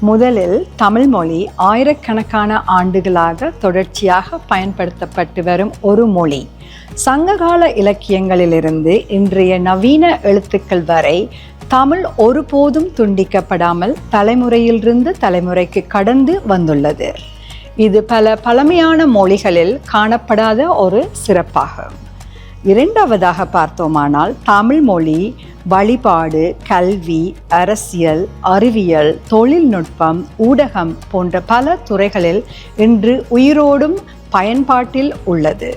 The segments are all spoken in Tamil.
முதலில் தமிழ் மொழி ஆயிரக்கணக்கான ஆண்டுகளாக தொடர்ச்சியாக பயன்படுத்தப்பட்டு வரும் ஒரு மொழி. சங்ககால இலக்கியங்களிலிருந்து இன்றைய நவீன எழுத்துக்கள் வரை தமிழ் ஒருபோதும் துண்டிக்கப்படாமல் தலைமுறையிலிருந்து தலைமுறைக்கு கடந்து வந்துள்ளது. இது பல பழமையான மொழிகளில் காணப்படாத ஒரு சிறப்பாகும். இரண்டாவதாக பார்த்தோமானால் தமிழ் மொழி வழிபாடு கல்வி அரசியல் அறிவியல் தொழில்நுட்பம் ஊடகம் போன்ற பல துறைகளில் இன்று உயிரோடும் பயன்பாட்டில் உள்ளது.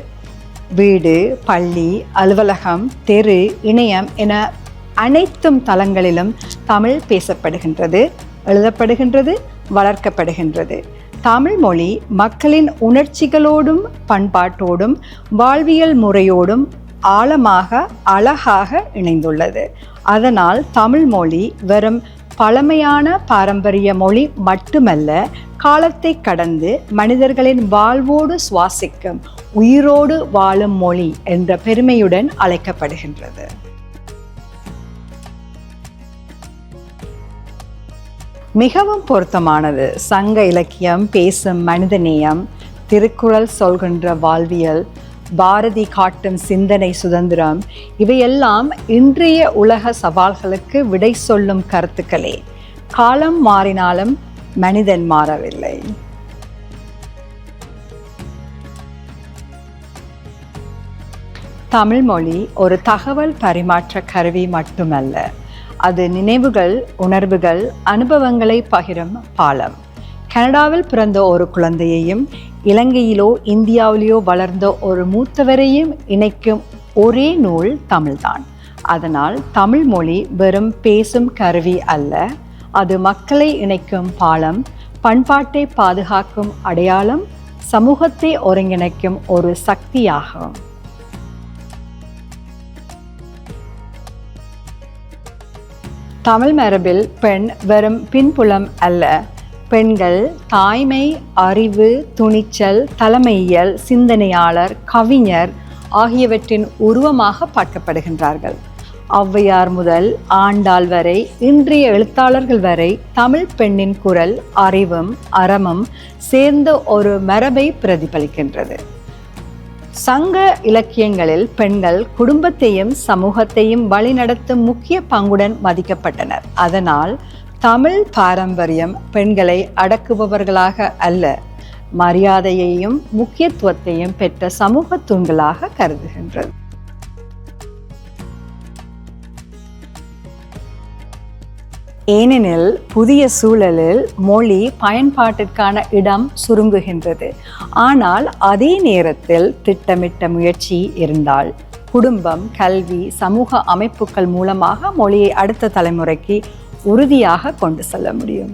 வீடு பள்ளி அலுவலகம் தெரு இணையம் என அனைத்தும் தளங்களிலும் தமிழ் பேசப்படுகின்றது எழுதப்படுகின்றது வளர்க்கப்படுகின்றது. தமிழ் மொழி மக்களின் உணர்ச்சிகளோடும் பண்பாட்டோடும் வாழ்வியல் முறையோடும் ஆழமாக அழகாக இணைந்துள்ளது. அதனால் தமிழ் மொழி வெறும் பழமையான பாரம்பரிய மொழி மட்டுமல்ல காலத்தை கடந்து மனிதர்களின் வாழ்வோடு சுவாசிக்கும் உயிரோடு வாழும் மொழி என்ற பெருமையுடன் அழைக்கப்படுகின்றது. மிகவும் பொருத்தமானது. சங்க இலக்கியம் பேசும் மனிதநேயம் திருக்குறள் சொல்கின்ற வாழ்வியல் பாரதி காட்டும் சிந்தனை சுதந்திரம் இவையெல்லாம் இன்றைய உலக சவால்களுக்கு விடை சொல்லும் கருத்துக்களே. காலம் மாறினாலும் மனிதன் மாறவில்லை. தமிழ்மொழி ஒரு தகவல் பரிமாற்ற கருவி மட்டுமல்ல. அது நினைவுகள் உணர்வுகள் அனுபவங்களை பகிரும் பாலம். கனடாவில் பிறந்த ஒரு குழந்தையையும் இலங்கையிலோ இந்தியாவிலேயோ வளர்ந்த ஒரு மூத்தவரையும் இணைக்கும் ஒரே நூல் தமிழ்தான். அதனால் தமிழ் மொழி வெறும் பேசும் கருவி அல்ல அது மக்களை இணைக்கும் பாலம் பண்பாட்டை பாதுகாக்கும் அடையாளம் சமூகத்தை ஒருங்கிணைக்கும் ஒரு சக்தியாகும். தமிழ் மரபில் பெண் வெறும் பின்புலம் அல்ல. பெண்கள் தாய்மை அறிவு துணிச்சல் தலைமையியல் சிந்தனையாளர் கவிஞர் ஆகியவற்றின் உருவமாக பார்க்கப்படுகின்றார்கள். ஔவையார் முதல் ஆண்டாள் வரை இன்றைய எழுத்தாளர்கள் வரை தமிழ் பெண்ணின் குரல் அறிவும் அறமும் சேர்ந்த ஒரு மரபை பிரதிபலிக்கின்றது. சங்க இலக்கியங்களில் பெண்கள் குடும்பத்தையும் சமூகத்தையும் வழிநடத்தும் முக்கிய பங்குடன் மதிக்கப்பட்டனர். அதனால் தமிழ் பாரம்பரியம் பெண்களை அடக்குபவர்களாக அல்ல மரியாதையையும் முக்கியத்துவத்தையும் பெற்ற சமூக தூண்களாக கருதுகின்றது. ஏனெனில் புதிய சூழலில் மொழி பயன்பாட்டிற்கான இடம் சுருங்குகின்றது. ஆனால் அதே நேரத்தில் திட்டமிட்ட முயற்சி இருந்தால். குடும்பம் கல்வி சமூக அமைப்புகள் மூலமாக மொழியை அடுத்த தலைமுறைக்கு உறுதியாக கொண்டு செல்ல முடியும்.